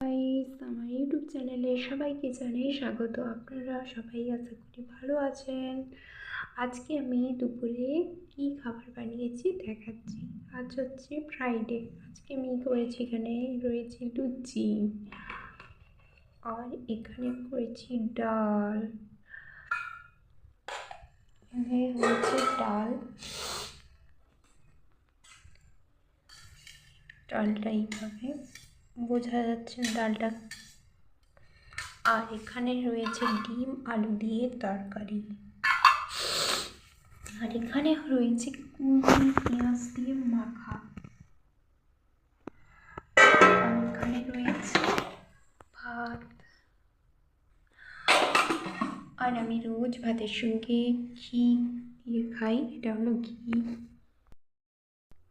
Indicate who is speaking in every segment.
Speaker 1: আমার ইউটিউব চ্যানেলে সবাইকে জানাই স্বাগত। আপনারা সবাই আশা করি ভালো আছেন। আজকে আমি দুপুরে কি খাবার বানিয়েছি দেখাচ্ছি। আজ হচ্ছে ফ্রাইডে আজকে আমি করেছি এখানে? রয়েছে লুচি আর এখানে করেছি ডাল। এখানে রয়েছে ডাল। ডালটা এইভাবে বোঝা যাচ্ছে ডালটা। আর এখানে রয়েছে ডিম, আলু দিয়ে তরকারি। আর এখানে রয়েছে কুঁদরি পেঁয়াজ দিয়ে মাখা। আর এখানে রয়েছে ভাত। আর আমি রোজ ভাতের সঙ্গে ঘি দিয়ে খাই, এটা হলো ঘি।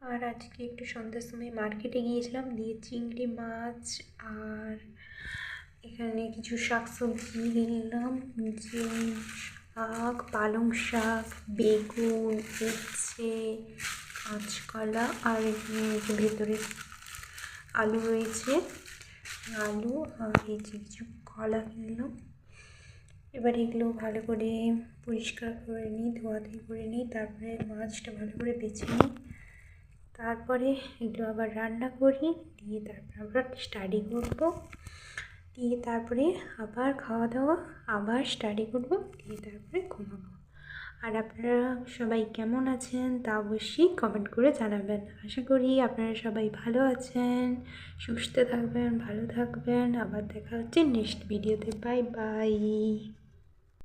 Speaker 1: আর আজকে একটু সন্ধ্যার সময় মার্কেটে গিয়েছিলাম, দিয়ে চিংড়ি মাছ আর এখানে কিছু শাক সবজি নিলাম। যে শাক, পালং শাক, বেগুন, উচ্ছে, কাঁচকলা আর এখানে ভেতরে আলু রয়েছে। আলু আর এই যে কিছু কলা কিনলাম এবার এগুলো ভালো করে পরিষ্কার করে নিই ধোয়াধুয়ি করে নিই, তারপরে মাছটা ভালো করে বেছে নিই। তারপরে এগুলো আবার রান্না করি, দিয়ে তারপরে আবার স্টাডি করব। দিয়ে তারপরে আবার খাওয়া দাওয়া, আবার স্টাডি করব, দিয়ে তারপরে ঘুমাবো। আর আপনারা সবাই কেমন আছেন তা অবশ্যই কমেন্ট করে জানাবেন। আশা করি আপনারা সবাই ভালো আছেন, সুস্থ থাকবেন, ভালো থাকবেন। আবার দেখা হচ্ছে নেক্সট ভিডিওতে বাই বাই